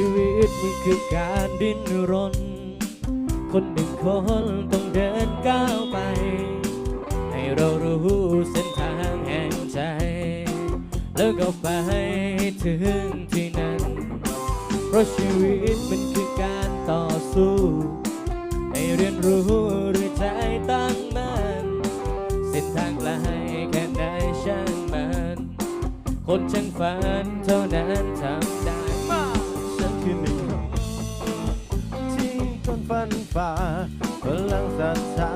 ชีวิตมันคือการดิ้นรน คนหนึ่งคนต้องเดินก้าวไป ให้เรารู้เส้นทางแห่งใจ แล้วก็ไปถึงที่นั้น เพราะชีวิตมันคือการต่อสู้ ให้เรียนรู้ด้วยใจตั้งมั่นเส้นทางไกลแค่ไหนช่างมัน คนช่างฝันเท่านั้นทำได้ คนฝันฝ่าพลังศรัทธา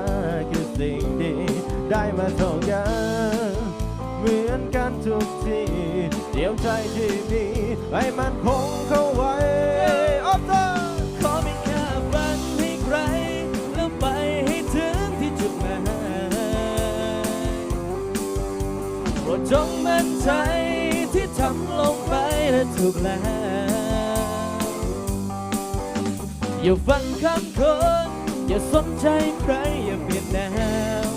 คือสิ่งดี ได้มาเท่ากันเหมือนกันทุกทีเดี่ยวใจที่มีให้มันคงเข้าไว้ออฟเตอร์ขอเป็นแค่ฝันให้ใคร แล้วไปให้ถึงที่จุดหมายโปรดจงมั่นใจที่ทำลงไปและถูกแล้ว อย่าฟังคำคน อย่าสนใจใคร อย่าเปลี่ยนแนว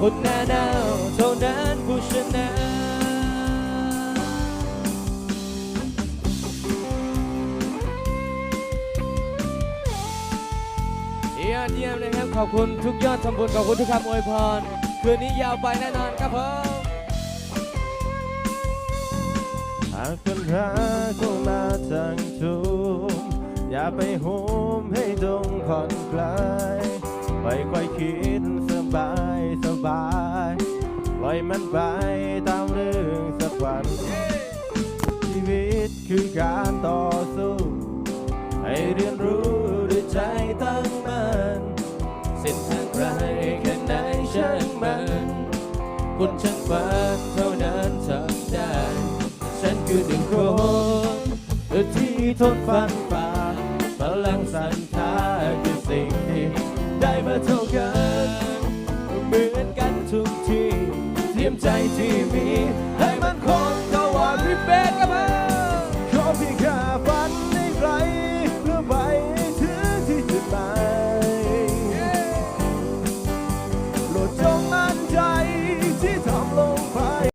คนหน้าหนาวเท่านั้นผู้ชนะยอดเยี่ยมเลยครับ ขอบคุณทุกยอดทำบุญขอบคุณทุกคำอวยพร คืนนี้ยาวไปแน่นอนครับผมหากปัญหาเข้ามาทางทุกอย่าไปหมให้ดง ผ่อนคลายไปค่อยคิดสบายสบายปล่อยมันไปตามเรื่องสักวัน ชีวิตคือการต่อสู้ ให้เรียนรู้ด้วยใจตั้งมั่นเส้นทางไกลแค่ไหนช่างมันคุณช่างฝันเท่านั้นทำได้ ฉันคือหนึ่งคนที่ทนฟันฝ่าพลังศรัทา มือนกันทุกทีเตรียมใจที่มีให้มันคงเข้าว่าพี่เป็ด